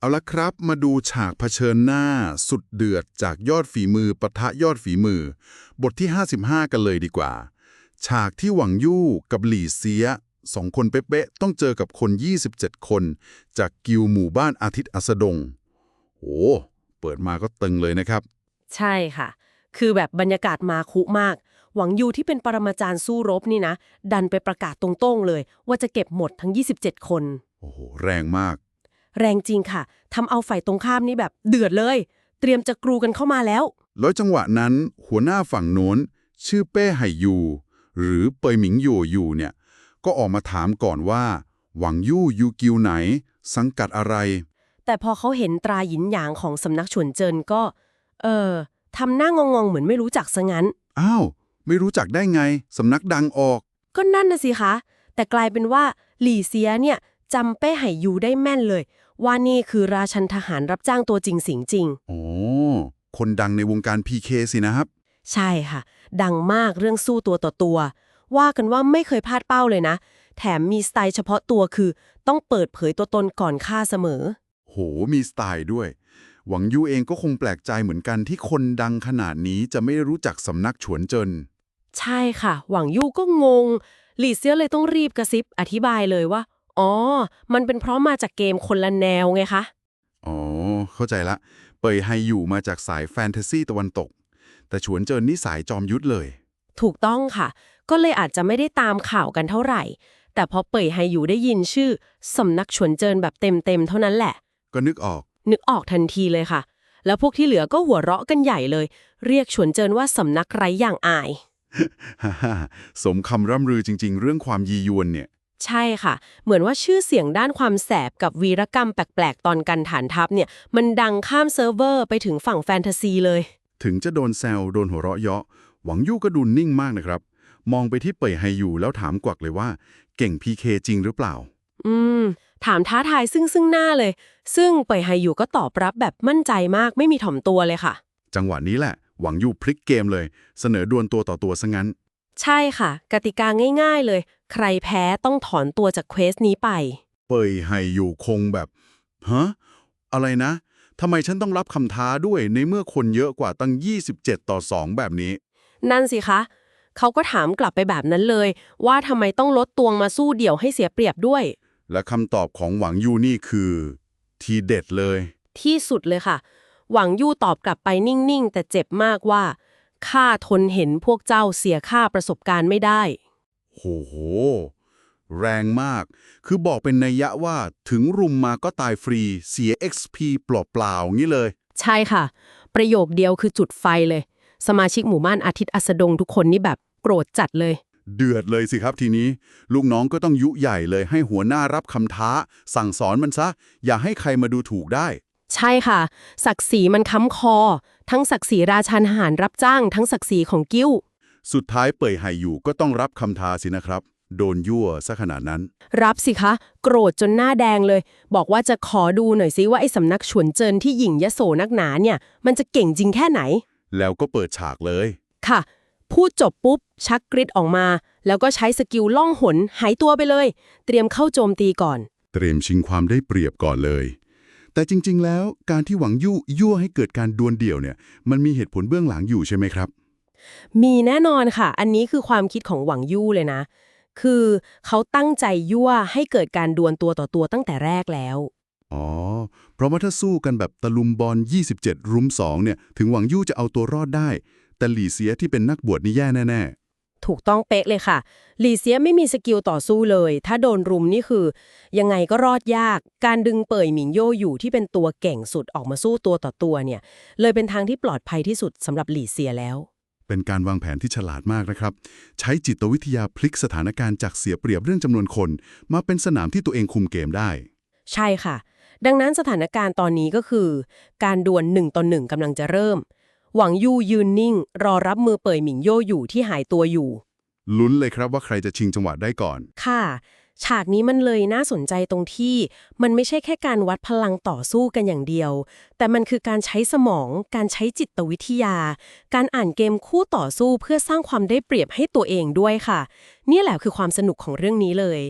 เอาละครับมาดูฉากเผชิญหน้าสุดเดือดจากยอดฝีมือปะทะยอดฝีมือ บทที่ 55 กันเลยดีกว่า ฉากที่หวังยู่กับหลี่เสียสองคนเป๊ะๆต้องเจอกับคน 27 คน จากกิวหมู่บ้านอาทิตย์อัสดง โอ้เปิดมาก็ตึงเลยนะครับ ใช่ค่ะ คือแบบบรรยากาศมาคุมาก หวังยูที่เป็นปรมาจารย์สู้รบนี่นะ ดันไปประกาศตรงๆเลย ว่าจะเก็บหมดทั้ง 27 คน โอ้โห แรงมาก แรงจริงค่ะทำเอาฝ่ายตรงข้ามนี่แบบเดือดเลย เตรียมจะกรูกันเข้ามาแล้ว แล้วจังหวะนั้น หัวหน้าฝั่งโน้น ชื่อเป้ไห่ยู หรือเปยหมิงอยู่อยู่เนี่ย ก็ออกมาถามก่อนว่า หวังยู่ยูกิวไหน สังกัดอะไร แต่พอเขาเห็นตราหยินหยางของสำนักฉวนเจินก็ เออทำหน้างงๆเหมือนไม่รู้จักซะงั้น อ้าว ไม่รู้จักได้ไง สำนักดังออก ก็นั่นน่ะสิคะ แต่กลายเป็นว่าหลี่เซียเนี่ยจำเป้ไห่ยูได้แม่นเลย ว่านี่คือราชันทหารรับจ้างตัวจริงสิงจริง อ๋อ คนดังในวงการ PK สินะครับ ใช่ค่ะ ดังมากเรื่องสู้ตัวต่อตัว ว่ากันว่าไม่เคยพลาดเป้าเลยนะ แถมมีสไตล์เฉพาะตัวคือ ต้องเปิดเผยตัวตนก่อนฆ่าเสมอ โห มีสไตล์ด้วย หวังยูเองก็คงแปลกใจเหมือนกันที่คนดังขนาดนี้จะไม่รู้จักสำนักฉวนเจิน ใช่ค่ะ หวังยู่ก็งง หลี่เซียเลยต้องรีบกระซิบอธิบายเลยว่า อ๋อ มันเป็นเพราะมาจากเกมคนละแนวไงคะ อ๋อ เข้าใจละ เปยไฮอยู่มาจากสายแฟนตาซีตะวันตก แต่ฉวนเจินนี่สายจอมยุทธเลย ถูกต้องค่ะ ก็เลยอาจจะไม่ได้ตามข่าวกันเท่าไหร่ แต่พอเป่ยไฮอยู่ได้ยินชื่อสำนักฉวนเจินแบบเต็มๆเท่านั้นแหละ ก็นึกออก นึกออกทันทีเลยค่ะ แล้วพวกที่เหลือก็หัวเราะกันใหญ่เลย เรียกฉวนเจินว่าสำนักไร้อย่างอาย ฮ่าฮ่าสมคำร่ำรือจริง ๆ เรื่องความยียวนเนี่ย ใช่ค่ะ เหมือนว่าชื่อเสียงด้านความแสบกับวีรกรรมแปลกๆ ตอนกันฐานทัพเนี่ย มันดังข้ามเซิร์ฟเวอร์ไปถึงฝั่งแฟนตาซีเลย ถึงจะโดนแซวโดนหัวเราะเยาะ หวังยู่ก็ดูนิ่งมากนะครับ มองไปที่เปยไฮอยู่แล้วถามกวักเลยว่า เก่ง PK จริงหรือเปล่า อืม ถามท้าทายซึ่งซึ่งหน้าเลย ซึ่งเป่ยไฮอยู่ก็ตอบรับแบบมั่นใจมากไม่มีถ่อมตัวเลยค่ะ จังหวะนี้แหละ หวังยู่พลิกเกมเลย เสนอดวลตัวต่อตัวซะงั้น ใช่ค่ะ กติกาง่าย ๆ เลย ใครแพ้ต้องถอนตัวจากเควสนี้ไป เปยไฮอยู่คงแบบ ฮะ อะไรนะทำไมฉันต้องรับคำท้าด้วยในเมื่อคนเยอะกว่าตั้ง 27 ต่อ 2 แบบนี้ นั่นสิคะ เขาก็ถามกลับไปแบบนั้นเลย ว่าทำไมต้องลดตวงมาสู้เดี่ยวให้เสียเปรียบด้วย และคำตอบของหวังยูนี่คือ ทีเด็ดเลย ที่สุดเลยค่ะ หวังยู่ตอบกลับไปนิ่ง ๆ แต่เจ็บมากว่าข้าทนเห็นพวกเจ้าเสียค่าประสบการณ์ไม่ได้ โหโห แรงมาก คือบอกเป็นนัยยะว่าถึงรุมมาก็ตายฟรี เสีย XP เปล่าๆงี้เลย ใช่ค่ะ ประโยคเดียวคือจุดไฟเลย สมาชิกหมู่บ้านอาทิตย์อัสดงทุกคนนี่แบบโกรธจัดเลย เดือดเลยสิครับทีนี้ ลูกน้องก็ต้องยุใหญ่เลยให้หัวหน้ารับคำท้า สั่งสอนมันซะ อย่าให้ใครมาดูถูกได้ ใช่ค่ะ ศักดิ์ศรีมันค้ำคอ ทั้งศักดิ์ศรีราชันทหารรับจ้าง ทั้งศักดิ์ศรีของกิ้ว สุดท้ายเป่ยไห่อยู่ก็ต้องรับคำท้าสินะครับ โดนยั่วซะขนาดนั้น รับสิคะ โกรธจนหน้าแดงเลย บอกว่าจะขอดูหน่อยซิว่าไอ้สำนักฉวนเจินที่หญิงยโสนักหนาเนี่ย มันจะเก่งจริงแค่ไหน แล้วก็เปิดฉากเลย ค่ะ พูดจบปุ๊บ ชักกริดออกมา แล้วก็ใช้สกิลล่องหนหายตัวไปเลย เตรียมเข้าโจมตีก่อน เตรียมชิงความได้เปรียบก่อนเลย แต่จริง ๆ แล้วการที่หวังยุยั่วให้เกิดการดวลเดี่ยวเนี่ย มันมีเหตุผลเบื้องหลังอยู่ใช่ไหมครับ มีแน่นอนค่ะ อันนี้คือความคิดของหวังยู่เลยนะ คือเขาตั้งใจยั่วให้เกิดการดวลตัวต่อตัวตั้งแต่แรกแล้ว อ๋อ เพราะว่าถ้าสู้กันแบบตะลุมบอล 27 รุม 2 เนี่ย ถึงหวังยู่จะเอาตัวรอดได้ แต่หลี่เสียที่เป็นนักบวชนี่แย่แน่ถูกต้องเป๊ะเลยค่ะ หลีเซียไม่มีสกิลต่อสู้เลย ถ้าโดนรุมนี่คือ ยังไงก็รอดยาก การดึงเป่ยหมิงโยอยู่ที่เป็นตัวเก่งสุดออกมาสู้ตัวต่อตัวเนี่ย เลยเป็นทางที่ปลอดภัยที่สุดสำหรับหลีเซียแล้วๆ เป็นการวางแผนที่ฉลาดมากนะครับ ใช้จิตวิทยาพลิกสถานการณ์จากเสียเปรียบเรื่องจำนวนคน มาเป็นสนามที่ตัวเองคุมเกมได้ ใช่ค่ะ ดังนั้นสถานการณ์ตอนนี้ก็คือ การดวลหนึ่งต่อหนึ่งกำลังจะเริ่ม หวังยู่ยืนนิ่ง รอรับมือเป่ยหมิงโยอยู่ที่หายตัวอยู่ ลุ้นเลยครับว่าใครจะชิงจังหวะได้ก่อน ค่ะ ฉากนี้มันเลยน่าสนใจตรงที่ มันไม่ใช่แค่การวัดพลังต่อสู้กันอย่างเดียว แต่มันคือการใช้สมอง การใช้จิตวิทยา การอ่านเกมคู่ต่อสู้เพื่อสร้างความได้เปรียบให้ตัวเองด้วยค่ะ นี่แหละคือความสนุกของเรื่องนี้เลย